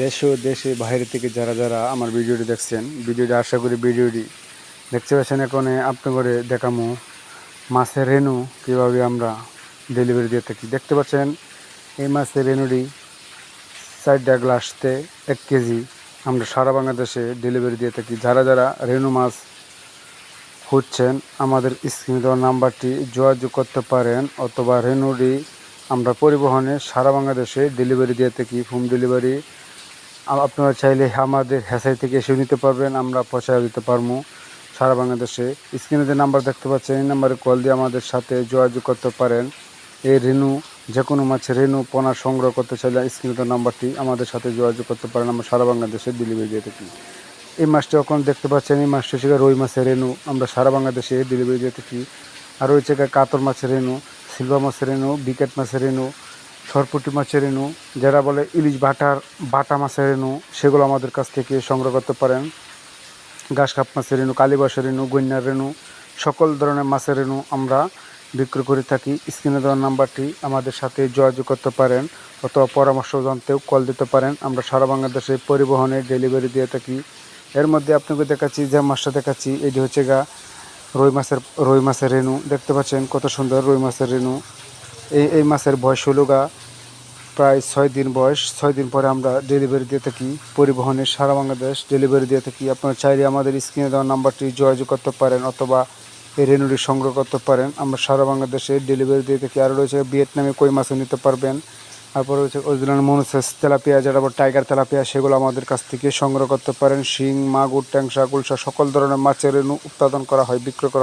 দেশ ও দেশে বাইরে থেকে যারা যারা আমার ভিডিওটি দেখছেন, ভিডিওটি আশা করি ভিডিওটি দেখতে পাচ্ছেন এখন আপনি করে দেখামো মাছের রেনু কীভাবে আমরা ডেলিভারি দিয়ে থাকি। দেখতে পাচ্ছেন এই মাছের রেনুটি চারটা গ্লাসতে এক কেজি আমরা সারা বাংলাদেশে ডেলিভারি দিয়ে থাকি। যারা যারা রেনু মাছ খুঁজছেন, আমাদের স্ক্রিনে দেওয়া নাম্বারটি যোগাযোগ করতে পারেন অথবা রেনুডি আমরা পরিবহনে সারা বাংলাদেশে ডেলিভারি দিয়ে থাকি। হোম ডেলিভারি আপনারা চাইলে আমাদের হেসাই থেকে এসে নিতে পারবেন, আমরা পৌঁছায় দিতে পারব। সারা বাংলাদেশে স্ক্রিনে যে নাম্বার দেখতে পাচ্ছেন, এই নাম্বারে কল দিয়ে আমাদের সাথে যোগাযোগ করতে পারেন। এই রেনু, যে কোনো মাছের রেনু, পোনা সংগ্রহ করতে চাইলে স্ক্রিনে দেওয়া নাম্বারটি আমাদের সাথে যোগাযোগ করতে পারেন। আমরা সারা বাংলাদেশে ডেলিভারি দিয়ে থাকি। এই মাছটি এখন দেখতে পাচ্ছেন, এই মাছটি হচ্ছে রুই মাছের রেনু। আমরা সারা বাংলাদেশে ডেলিভারি দিয়ে থাকি। আর রয়েছে গিয়ে কাতর মাছের রেনু সিলভা মাছের রেনু, বিকেট মাছের রেনু সরপুটি মাছের রেনু যারা বলে ইলিশ বাটার বাটা মাছের রেনু সেগুলো আমাদের কাছ থেকে সংগ্রহ করতে পারেন। ঘাস কাপ মাছের রেনু কালীবাসের রেনু গন্যার রেনু সকল ধরনের মাছের রেনু আমরা বিক্রি করে থাকি। স্ক্রিনে দেওয়ার নাম্বারটি আমাদের সাথে যোগাযোগ করতে পারেন অথবা পরামর্শ জানতেও কল দিতে পারেন। আমরা সারা বাংলাদেশে পরিবহনে ডেলিভারি দিয়ে থাকি। এর মধ্যে আপনাকে দেখাচ্ছি, যে মাছটা দেখাচ্ছি, এটি হচ্ছে গা রুই মাছের রুই মাছের রেণু দেখতে পাচ্ছেন কত সুন্দর রুই মাছের রেনু এই এই মাছের বয়স হলো গা প্রায় ছয় দিন বয়স। ছয় দিন পরে আমরা ডেলিভারি দিয়ে থাকি। পরিবহনে সারা বাংলাদেশ ডেলিভারি দিয়ে থাকি। আপনারা চাইলে আমাদের স্ক্রিনে দেওয়া নাম্বারটি যোগাযোগ করতে পারেন অথবা এই রেনুটি সংগ্রহ করতে পারেন। আমরা সারা বাংলাদেশে ডেলিভারি দিয়ে থাকি। আরও রয়েছে ভিয়েতনামে কই মাছও নিতে পারবেন। তারপর রয়েছে অরিজিনাল মনুসেস তেলাপিয়া যেটা আবার টাইগার তেলাপিয়া, সেগুলো আমাদের কাছ থেকে সংগ্রহ করতে পারেন। শিং, মাগুর ট্যাংসা গুলশা সকল ধরনের মাছের রেনু উৎপাদন করা হয়, বিক্রয় করা হয়।